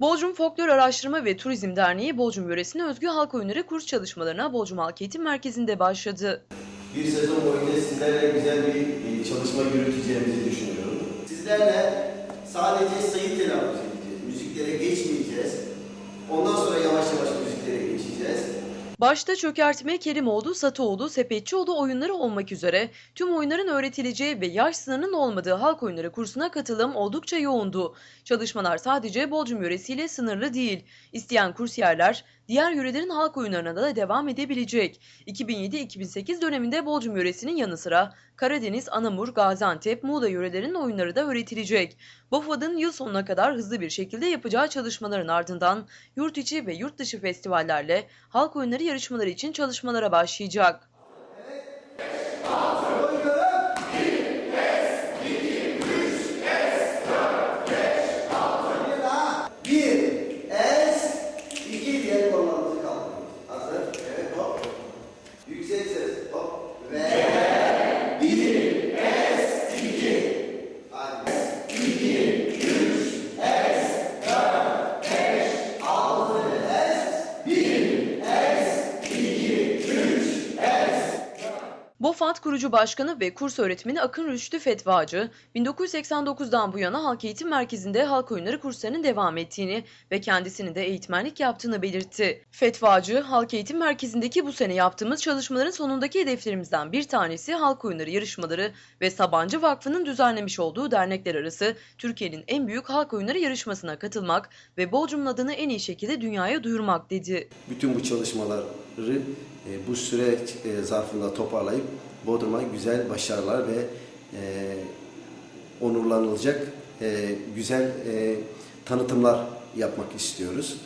Bolcum Folklor Araştırma ve Turizm Derneği Bolcum yöresine özgü halk oyunları kurs çalışmalarına Bolcum Halk Eğitim Merkezi'nde başladı. Bir sezon boyunca sizlerle güzel bir e, çalışma yürüteceğimizi düşünüyorum. Sizlerle sadece sayı telaffuz edeceğiz. Müziklere geçmeyeceğiz. Başta çökertme, Kerimoğlu, Satıoğlu, Sepetçioğlu oyunları olmak üzere tüm oyunların öğretileceği ve yaş sınırının olmadığı halk oyunları kursuna katılım oldukça yoğundu. Çalışmalar sadece Bolcum yöresiyle sınırlı değil. İsteyen kursiyerler diğer yörelerin halk oyunlarına da devam edebilecek. 2007-2008 döneminde Bolcum yöresinin yanı sıra Karadeniz, Anamur, Gaziantep, Muğla yörelerinin oyunları da öğretilecek. BOFAD'ın yıl sonuna kadar hızlı bir şekilde yapacağı çalışmaların ardından yurt içi ve yurt dışı festivallerle halk oyunları yarışmaları için çalışmalara başlayacak. BOFAD kurucu başkanı ve kurs öğretmeni Akın Rüştü Fetvacı, 1989'dan bu yana Halk Eğitim Merkezi'nde halk oyunları kurslarının devam ettiğini ve kendisinin de eğitmenlik yaptığını belirtti. Fetvacı, Halk Eğitim Merkezi'ndeki bu sene yaptığımız çalışmaların sonundaki hedeflerimizden bir tanesi halk oyunları yarışmaları ve Sabancı Vakfı'nın düzenlemiş olduğu dernekler arası Türkiye'nin en büyük halk oyunları yarışmasına katılmak ve Bolcum'un adını en iyi şekilde dünyaya duyurmak dedi. Bütün bu çalışmaları e, bu süreç e, zarfında toparlayıp Bodrum'a güzel başarılar ve e, onurlanılacak e, güzel e, tanıtımlar yapmak istiyoruz.